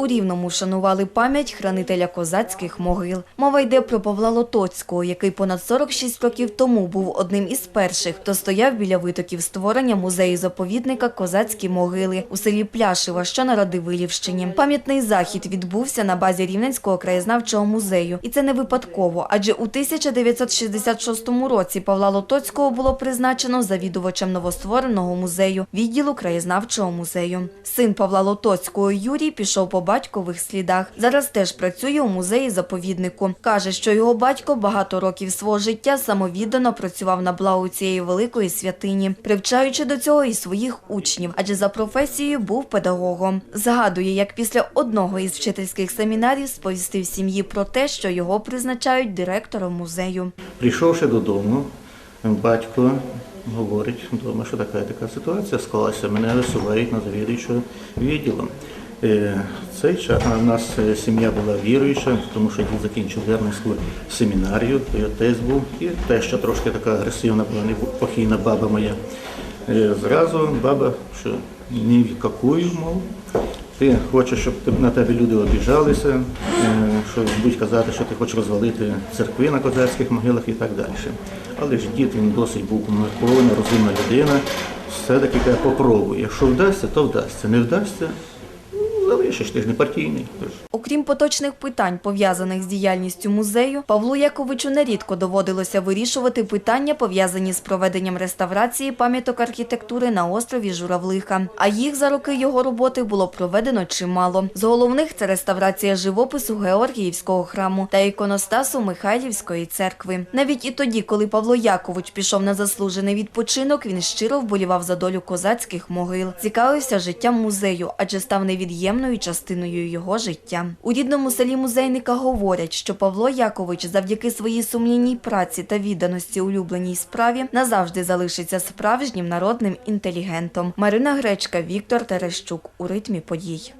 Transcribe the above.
у Рівному вшанували пам'ять хранителя козацьких могил. Мова йде про Павла Лотоцького, який понад 46 років тому був одним із перших, хто стояв біля витоків створення музею-заповідника Козацькі могили у селі Пляшева, що на Радивилівщині. Пам'ятний захід відбувся на базі Рівненського краєзнавчого музею. І це не випадково, адже у 1966 році Павла Лотоцького було призначено завідувачем новоствореного музею, відділу краєзнавчого музею. Син Павла Лотоцького Юрій пішов по батькових слідах. Зараз теж працює у музеї заповіднику. Каже, що його батько багато років свого життя самовіддано працював на благо цієї великої святині, привчаючи до цього і своїх учнів, адже за професією був педагогом. Згадує, як після одного із вчительських семінарів сповістив сім'ї про те, що його призначають директором музею. Прийшовши додому, батько говорить вдома, що така така ситуація склалася. Мене висувають на завідуючого відділом. Е, Цей час в нас е, сім'я була віруюча, тому що дід закінчив Вернівську семінарію, і отець був, і те, що трошки така агресивна була, не похійна баба моя. Е, Зразу баба, що ні в какую, мов, ти хочеш, щоб на тебе люди обіжалися, що будуть казати, що ти хочеш розвалити церкви на козацьких могилах і так далі. Але ж дід він досить був поміркований, розумна людина. Все-таки каже, попробуй. Якщо вдасться, то вдасться. Не вдасться, little ну, залишиш, ти ж не партійний. Окрім поточних питань, пов'язаних з діяльністю музею, Павлу Яковичу нерідко доводилося вирішувати питання, пов'язані з проведенням реставрації пам'яток архітектури на острові Журавлиха. А їх за роки його роботи було проведено чимало. З головних це реставрація живопису Георгіївського храму та іконостасу Михайлівської церкви. Навіть і тоді, коли Павло Якович пішов на заслужений відпочинок, він щиро вболівав за долю козацьких могил, цікавився життям музею, адже став невід'ємною частиною його життя. У рідному селі музейника говорять, що Павло Якович завдяки своїй сумлінній праці та відданості улюбленій справі назавжди залишиться справжнім народним інтелігентом. Марина Гречка, Віктор Терещук у ритмі подій.